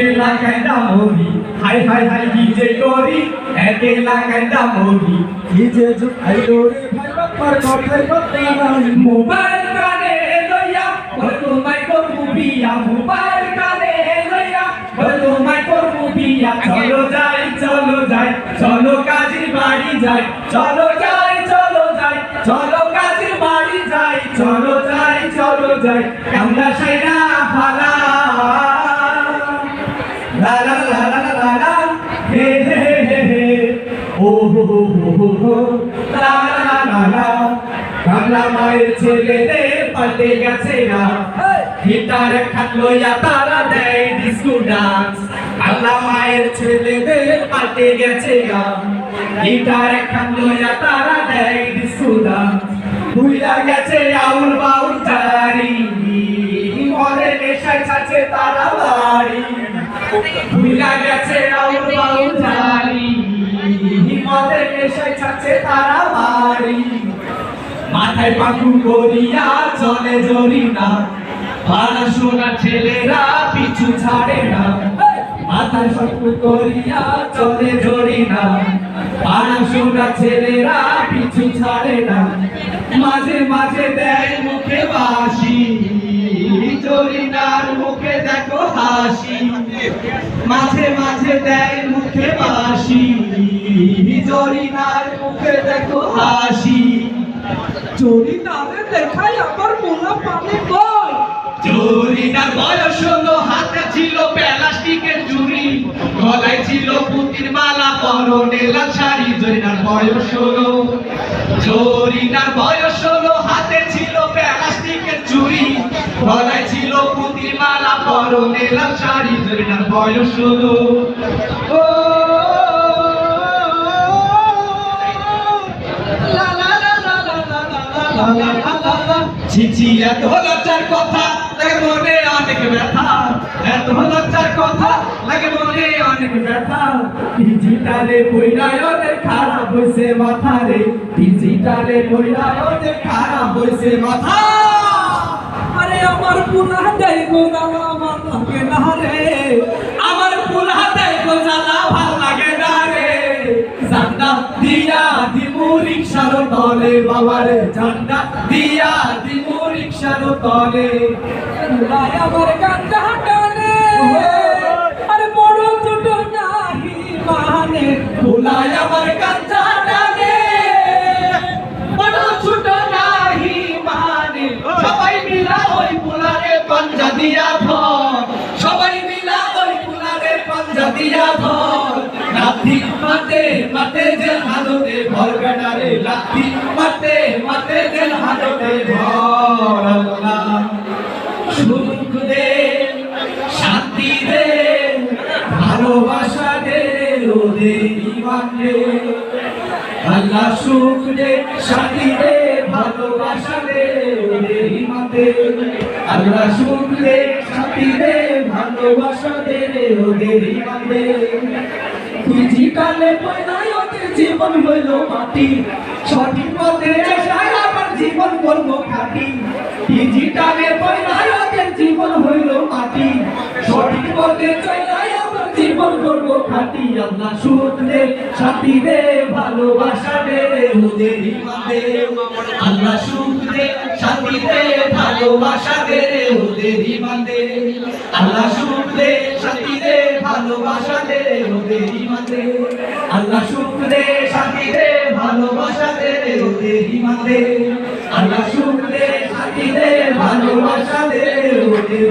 একেলা কান্দা মরি? হাই হাই হাই কি যে করি একেলা কান্দা মরি? কি যে দৌড়ে ভাই বাপ্পার কথাই কথা মোবাইল কানে লইয়া ওই তোমায় করব বিয়া। মোবাইল কানে লইয়া ওই তোমায় করব বিয়া। চলো যাই চলো যাই চলো কাজের বাড়ি যাই। চলো যাই চলো যাই চলো কাজের বাড়ি যাই। চলো যাই চলো যাই কামলা সাইরা ফালা ও হো হো হো হো হো লা লা লা লা বাংলা মায়ের ছেলেদের পাল্টে গেছে না গিটার খাট তারা দেয় ডিস্কো ডান্স বাংলা মায়ের ছেলেদের পাল্টে গেছে না গিটার খাট তারা দেয় ডিস্কো ডান্স ভুইলা গেছে আউল বাউল জারি মরে নেশায় ছাড়ছে তারা বাড়ি ভুইলা গেছে আউল বাউল মরে মাথায় পাখু করিয়া চলে জরি না। পড়াশোনা ছেলেরা পিছু ছাড়ে না। মাথায় পাখু করিয়া চলে জরি না। পড়াশোনা ছেলেরা পিছু ছাড়ে না। মাঝে মাঝে দেয় মুখে বাসি জরিনার মুখে দেখো হাসি। মাঝে মাঝে দেয় মুখে বাসি জরিনার মুখে দেখো হাসি। তাদের দেখাই আমার মোলা পানে কই জরিনার বয়স হলো হাতে ছিল প্লাস্টিকের চুরি গলায় ছিল পুতির মালা পরনে লাল শাড়ি। জরিনার বয়স হলো জরিনার বয়স হলো চুরি গলায় ছিল পুতির মালা পরনে লাল শাড়ি বয়স হলো ও ছিছি এত লজ্জার কথা লাগে মনে অনেক ব্যথা এত লজ্জার কথা লাগে মনে অনেক ব্যথা ডিজিটালে বৈরায়নের খারাপ হয়েছে মাথা রে ডিজিটালে বৈরায়নের খারাপ হয়েছে মাথা আমার পুনা দেই গো দামা আমার লাগে না রে। আমার ফুল হাতে গোজালা ভালো লাগে না রে। জান্ডা দিয়া দিমু রিক্সার তলে, বাবারে জান্ডা দিয়া দিমু রিক্সার তলে। আমার গাঞ্জা টানে। আরে বড় ছোট নাহি মানে ভুলাই আমার কাঁচা মাতে জেল হাজতে ভর বেটারে লাথি মাতে মাতে জেল হাজতে ভর আল্লাহ। সুখ দে, শান্তি দে, ভালোবাসা দে ওদের ইমান দে। আল্লাহ সুখ দে, শান্তি দে, ভালোবাসা দে ওদের ইমান দে। আল্লাহ সুখ দে, শান্তি দে জীবন হইল মাটি সঠিক পথে আমার জীবন করব খাটি ডিজিটালে জীবন হইল মাটি। সঠিক পথে আমার জীবন করব খাটি আল্লাহ সুখ দে শান্তি দে ভালোবাসা দে ইমান দে আল্লাহ সুখ দে শান্তি দে ভালোবাসা দে ইমান দে আল্লাহ সুখ দে শান্তি দে ভালোবাসা দে ইমান দে আল্লাহ সুখ দে শান্তি দে ভালোবাসা দে ইমান দে আল্লাহ সুখ দে শান্তি দে ভালোবাসা দে ওদের